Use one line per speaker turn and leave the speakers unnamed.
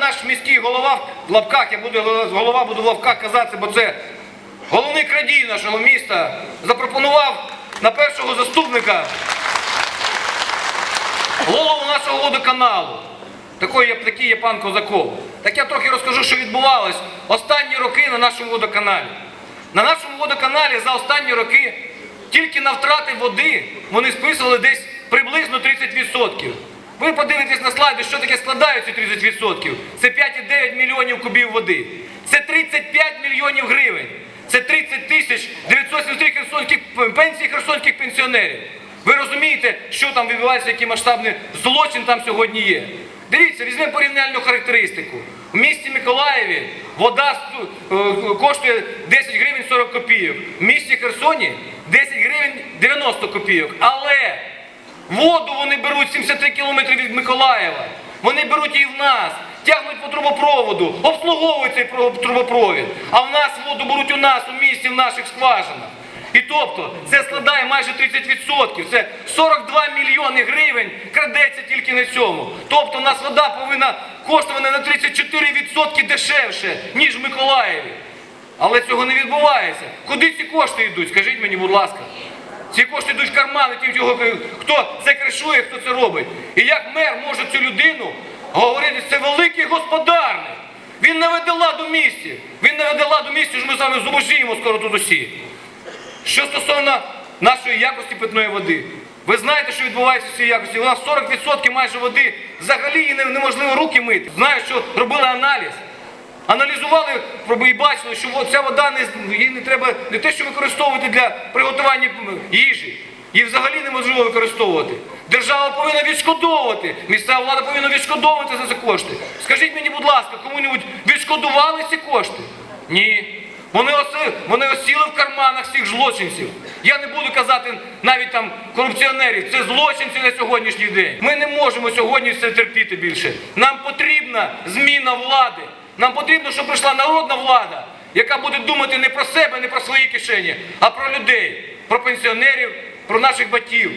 наш міський голова в лапках, я буду голова буду в лапках казати, бо це головний крадій нашого міста, запропонував на першого заступника голову нашого водоканалу. Такий такий є пан Козаков. Так я трохи розкажу, що відбувалось останні роки на нашому водоканалі. На нашому водоканалі за останні роки тільки на втрати води вони списували десь приблизно 30%. Ви подивитесь на слайди, що таке складають ці 30%. Це 5,9 мільйонів кубів води. Це 35 мільйонів гривень. Це 30 тисяч 973 херсонських пенсій херсонських пенсіонерів. Ви розумієте, що там відбувається, який масштабний злочин там сьогодні є. Дивіться, візьмемо порівняльну характеристику. У місті Миколаєві вода е, коштує 10 гривень 40 копійок. В місті Херсоні 10 гривень 90 копійок. Але воду вони беруть 73 кілометри від Миколаєва. Вони беруть її в нас, тягнуть по трубопроводу, обслуговують цей трубопровід. А в нас воду беруть у нас, у місті, в наших скважинах. І тобто це складає майже 30%. Це 42 мільйони гривень крадеться тільки на цьому. Тобто у нас вода повинна коштувати на 34% дешевше, ніж в Миколаєві. Але цього не відбувається. Куди ці кошти йдуть? Скажіть мені, будь ласка. Ці кошти йдуть в кармани чого- хто це кришує, хто це робить. І як мер може цю людину говорити, це великий господарник. Він не веде ладу в місті. Він не веде ладу в місті, що ми з вами зубожіємо скоро тут усі. Що стосовно нашої якості питної води, ви знаєте, що відбувається з цією якості. У нас 40% майже води взагалі неможливо руки мити. Знаю, що робили аналіз. Аналізували і бачили, що ця вода не, її не треба не те, що використовувати для приготування їжі. Її взагалі неможливо використовувати. Держава повинна відшкодовувати, місцева влада повинна відшкодовувати за ці кошти. Скажіть мені, будь ласка, кому-небудь відшкодували ці кошти? Ні. Вони, оси, вони осіли в карманах всіх злочинців. Я не буду казати навіть там корупціонерів. Це злочинці на сьогоднішній день. Ми не можемо сьогодні це терпіти більше. Нам потрібна зміна влади. Нам потрібно, щоб прийшла народна влада, яка буде думати не про себе, не про свої кишені, а про людей, про пенсіонерів, про наших батьків.